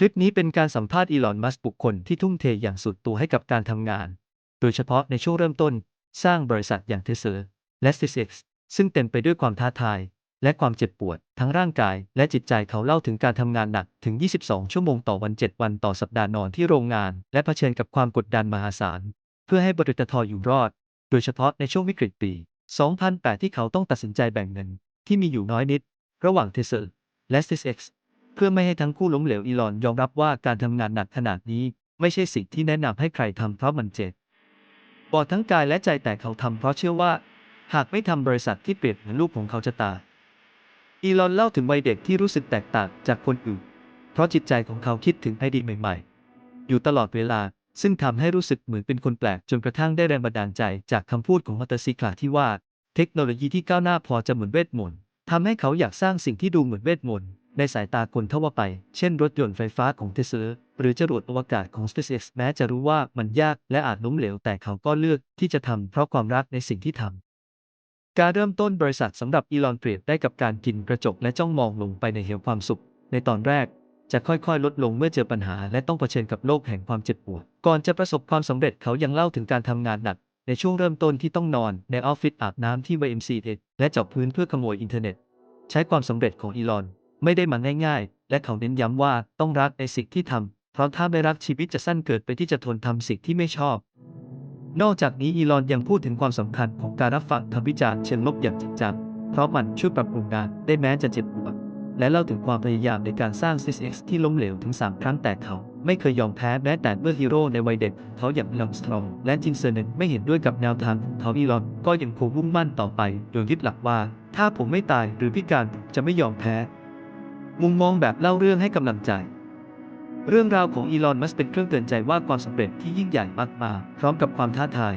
คลิปนี้เป็นการสัมภาษณ์อีลอน มัสก์บุคคลที่ทุ่มเทอย่างสุดตัวให้กับการทำงาน โดยเฉพาะในช่วงเริ่มต้น สร้างบริษัทอย่างเทเซอร์และ SpaceX ซึ่งเต็มไปด้วยความท้าทาย และความเจ็บปวด ทั้งร่างกายและจิตใจเขาเล่าถึงการทำงานหนักถึง 22 ชั่วโมงต่อวัน 7 วันต่อสัปดาห์นอนที่โรงงาน และเผชิญกับความกดดันมหาศาล เพื่อให้บริษัทอยู่รอด โดยเฉพาะในช่วงวิกฤตปี 2008 ที่เขาต้องตัดสินใจแบ่งเงิน ที่มีอยู่น้อยนิด ระหว่างเทเซอร์และ SpaceX เพื่อไม่ให้ทั้งคู่ล้มเหลวอีลอนยอมรับว่าการทำงานหนักขนาดนี้ ไม่ใช่สิ่งที่แนะนำให้ใครทำเพราะมันเจ็บบอดทั้งกายและใจแต่เขาทำเพราะเชื่อว่า หากไม่ทำบริษัทที่เปรียบเหมือนลูกของเขาจะตายอีลอนเล่าถึงวัยเด็กที่รู้สึกแตกต่างจากคนอื่น เพราะจิตใจของเขาคิดถึงไอเดียใหม่ ๆ อยู่ตลอดเวลา ซึ่งทำให้รู้สึกเหมือนเป็นคนแปลกจนกระทั่งได้แรงบันดาลใจจากคำพูดของมัตเตอร์ซิคลาที่ว่า เทคโนโลยีที่ก้าวหน้าพอจะเหมือนเวทมนต์ทำให้เขาอยากสร้างสิ่งที่ดูเหมือนเวทมนต์ ในสายตาคนทั่วไป เช่นรถยนต์ไฟฟ้าของเทสลาหรือจรวดอวกาศของ SpaceX แม้จะรู้ว่ามันยากและอาจล้มเหลวแต่เขาก็เลือกที่จะทำเพราะความรักในสิ่งที่ทำ การเริ่มต้นบริษัทสำหรับอีลอนเปรียบได้กับการกินกระจกและจ้องมองลงไปในเหวความสุข ในตอนแรกจะค่อยๆ ลดลงเมื่อเจอปัญหา และต้องเผชิญกับโลกแห่งความเจ็บปวด ก่อนจะประสบความสำเร็จเขายังเล่าถึงการทำงานหนัก ในช่วงเริ่มต้นที่ต้องนอนในออฟฟิศอาบน้ำที่ YMCA และเจาะพื้นเพื่อขโมยอินเทอร์เน็ต ใช้ความสำเร็จของอีลอน ไม่ได้มาง่ายๆ และเขาเน้นย้ำว่าต้องรักในสิ่งที่ทำ เพราะถ้าไม่รักชีวิตจะสั้นเกิดไปที่จะทนทำสิ่งที่ไม่ชอบ นอกจากนี้อีลอนยังพูดถึงความสำคัญของการรับฟังคำวิจารณ์เชิงลบอย่างจริงจัง เพราะมันช่วยปรับปรุงงานได้แม้จะเจ็บปวด และเล่าถึงความพยายามในการสร้าง SpaceX ที่ล้มเหลวถึง 3 ครั้งแต่เขาไม่เคยยอมแพ้แม้แต่เมื่อฮีโร่ในวัยเด็ก เขาอย่างลองสตรอง และจินเซอร์เนนไม่เห็นด้วยกับแนวทางของเขาอีลอนก็ยังคงมุ่งมั่นต่อไป โดยยึดหลักว่า ถ้าผมไม่ตายหรือพิการจะไม่ยอมแพ้ มุมมองแบบเล่าเรื่องให้กำลังใจ เรื่องราวของอีลอนมัสเป็นเครื่องเตือนใจว่าความสำเร็จที่ยิ่งใหญ่มากมาพร้อมกับความท้าทาย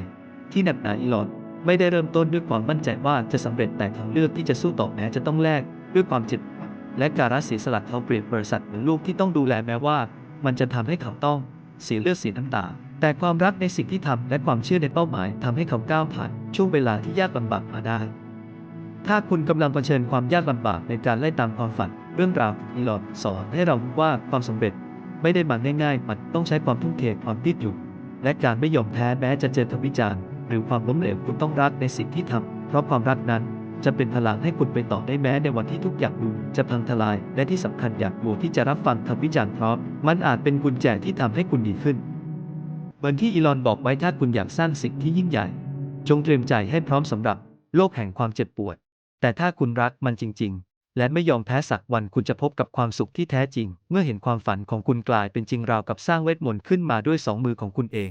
ที่หนักหนาอีลอนไม่ได้เริ่มต้นด้วยความมั่นใจว่าจะสำเร็จแต่เขาเลือกที่จะสู้ต่อแม้จะต้องแลกด้วยความเจ็บปวดและการเสียสละเขาเปรียบบริษัทเหมือนลูกที่ต้องดูแลแม้ว่า มันจะทำให้เขาต้องเสียเลือดเสียน้ำตา แต่ความรักในสิ่งที่ทำและความเชื่อในเป้าหมายทำให้เขาก้าวผ่าน ช่วงเวลาที่ยากลำบากมาได้ ถ้าคุณกำลังเผชิญความยากลำบากในการไล่ตามความฝัน เรื่องราวของอีลอนสอนให้เรารู้ว่าความสำเร็จไม่ได้มาง่ายๆ มันต้องใช้ความทุ่มเทความยืดหยุ่นและการไม่ยอมแพ้แม้จะเจอคำวิจารณ์หรือความล้มเหลวคุณต้องรักในสิ่งที่ทำเพราะความรักนั้นจะเป็นพลังให้คุณไปต่อได้แม้ในวันที่ทุกอย่างดูจะพังทลายและที่สำคัญอยากกลัวที่จะรับฟังคำวิจารณ์เพราะมันอาจเป็นกุญแจที่ทำให้คุณดีขึ้น เหมือนที่อีลอนบอกไว้ถ้าคุณอยากสร้างสิ่งที่ยิ่งใหญ่ จงเตรียมใจให้พร้อมสำหรับโลกแห่งความเจ็บปวด แต่ถ้าคุณรักมันจริง ๆ และไม่ยอมแพ้สักวันคุณจะพบกับความสุขที่แท้จริง เมื่อเห็นความฝันของคุณกลายเป็นจริงราวกับสร้างเวทมนต์ขึ้นมาด้วยสองมือของคุณเอง